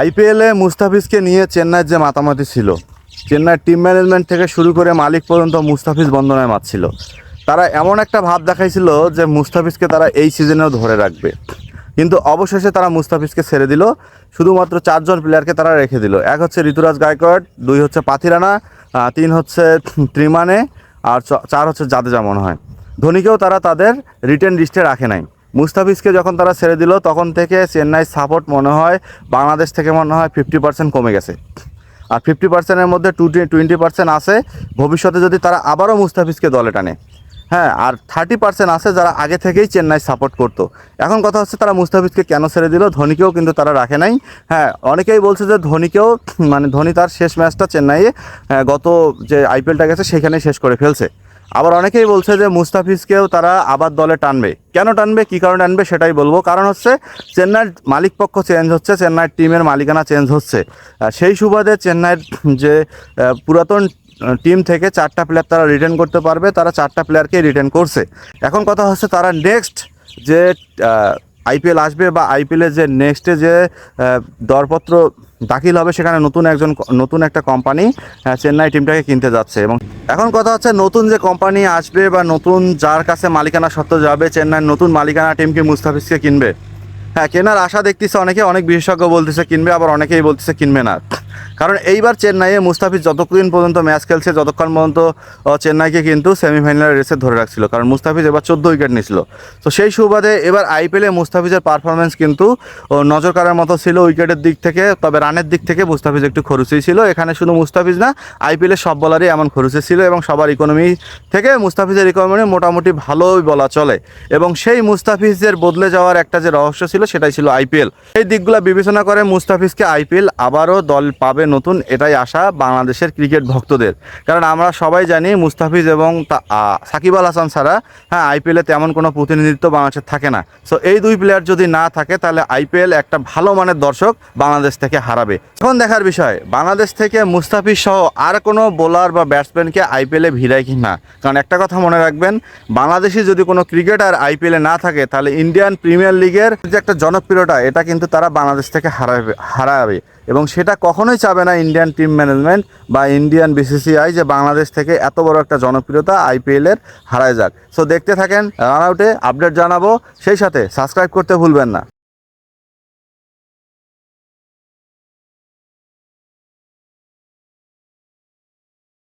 আইপিএলে মুস্তাফিজকে নিয়ে চেন্নাইয়ের যে মাতামাতি ছিল, চেন্নাইয়ের টিম ম্যানেজমেন্ট থেকে শুরু করে মালিক পর্যন্ত মুস্তাফিজ বন্দনায় মাতছিল। তারা এমন একটা ভাব দেখাইছিল যে মুস্তাফিজকে তারা এই সিজনেও ধরে রাখবে। কিন্তু অবশেষে তারা মুস্তাফিজকে ছেড়ে দিল, শুধুমাত্র চারজন প্লেয়ারকে তারা রেখে দিল। এক হচ্ছে ঋতুরাজ গায়কোয়াড দুই হচ্ছে পাথিরানা তিন হচ্ছে ত্রিমানে, আর চার হচ্ছে জাদেজা মনে হয়। ধোনিকেও তারা তাদের রিটেন লিস্টে রাখে নাই। মুস্তাফিজকে যখন তারা ছেড়ে দিল, তখন থেকে চেন্নাই সাপোর্ট মনে হয় বাংলাদেশ থেকে মনে হয় ফিফটি পার্সেন্ট কমে গেছে। আর ফিফটি পার্সেন্টের মধ্যে টু টোয়েন্টি পার্সেন্ট আছে। ভবিষ্যতে যদি তারা আবারও মুস্তাফিজকে দলে টানে হ্যাঁ আর থার্টি পার্সেন্ট আছে যারা আগে থেকেই চেন্নাই সাপোর্ট করতো। এখন কথা হচ্ছে তারা মুস্তাফিজকে কেন ছেড়ে দিল? ধোনিকেও কিন্তু তারা রাখে নাই। হ্যাঁ অনেকেই বলছে যে ধোনিকেও মানে ধোনি তার শেষ ম্যাচটা চেন্নাইয়ে গত যে আইপিএলটা গেছে, সেখানেই শেষ করে ফেলছে। আবার অনেকেই বলছে যে মুস্তাফিজকেও তারা আবার দলে টানবে। কেন টানবে? কী কারণে টানবে সেটাই বলব। কারণ হচ্ছে চেন্নাইয়ের মালিকপক্ষ চেঞ্জ হচ্ছে, চেন্নাইয়ের টিমের মালিকানা চেঞ্জ হচ্ছে। সেই সুবাদে চেন্নাইয়ের যে পুরাতন টিম থেকে চারটা প্লেয়ার তারা রিটার্ন করতে পারবে, তারা চারটা প্লেয়ারকেই রিটার্ন করছে। এখন কথা হচ্ছে তারা নেক্সট যে আইপিএল আসবে বা আইপিএলের যে নেক্সটে যে দরপত্র দাখিল হবে সেখানে নতুন একজন নতুন একটা কোম্পানি চেন্নাই টিমটাকে কিনতে যাচ্ছে এবং এখন কথা হচ্ছে নতুন যে কোম্পানি আসবে বা নতুন যার কাছে মালিকানা সত্ত্ব যাবে, চেন্নাইয়ের নতুন মালিকানা টিমকে মুস্তাফিজকে কিনবে? হ্যাঁ কেনার আশা দেখতেছে অনেকে, অনেক বিশেষজ্ঞ বলতেছে কিনবে, আবার অনেকেই বলতেছে কিনবে না। কারণ এইবার চেন্নাইয়ে মুস্তাফিজ যতক্ষণ পর্যন্ত ম্যাচ খেলছে, যতক্ষণ পর্যন্ত চেন্নাইকে কিন্তু সেমিফাইনালের রেসে ধরে রাখছিল। কারণ মুস্তাফিজ এবার চোদ্দ উইকেট নিয়েছিল তো সেই সুবাদে এবার আইপিএলে মুস্তাফিজের পারফরমেন্স কিন্তু নজর কাড়ার মতো ছিল উইকেটের দিক থেকে, তবে রানের দিক থেকে মুস্তাফিজ একটু খরুচই ছিল। এখানে শুধু মুস্তাফিজ না আইপিএলের সব বলারই এমন খরুচে ছিল এবং সবার ইকোনমি থেকে মুস্তাফিজের ইকোনমি মোটামুটি ভালোই বলা চলে। এবং সেই মুস্তাফিজের বদলে যাওয়ার একটা যে রহস্য ছিল, সেটাই ছিল আইপিএল। এই দিকগুলো বিবেচনা করে মুস্তাফিজকে আইপিএল আবারও দল পাবে নতুন, এটাই আশা বাংলাদেশের ক্রিকেট ভক্তদের। কারণ আমরা সবাই জানি মুস্তাফিজ এবং সাকিব আল হাসান ছাড়া হ্যাঁ আইপিএলে তেমন কোনো প্রতিনিধিত্ব বাংলাদেশের থাকে না। সো এই দুই প্লেয়ার যদি না থাকে, তাহলে আইপিএল একটা ভালো মানের দর্শক বাংলাদেশ থেকে হারাবে। এখন দেখার বিষয়, বাংলাদেশ থেকে মুস্তাফিজ সহ আর কোনো বোলার বা ব্যাটসম্যানকে আইপিএলে ভিড়ায় কি না? কারণ একটা কথা মনে রাখবেন, বাংলাদেশি যদি কোনো ক্রিকেটার আইপিএলে না থাকে, তাহলে ইন্ডিয়ান প্রিমিয়ার লিগের যে একটা জনপ্রিয়তা, এটা কিন্তু তারা বাংলাদেশ থেকে হারাবে হারাবে। এবং সেটা কখনোই চাবে না ইন্ডিয়ান টিম ম্যানেজমেন্ট বা ইন্ডিয়ান বিসিসিআই যে বাংলাদেশ থেকে এত বড় একটা জনপ্রিয়তা আইপিএলের হারায় যাক। সো দেখতে থাকেন রান আউটে আপডেট জানাব। সেই সাথে সাবস্ক্রাইব করতে ভুলবেন না।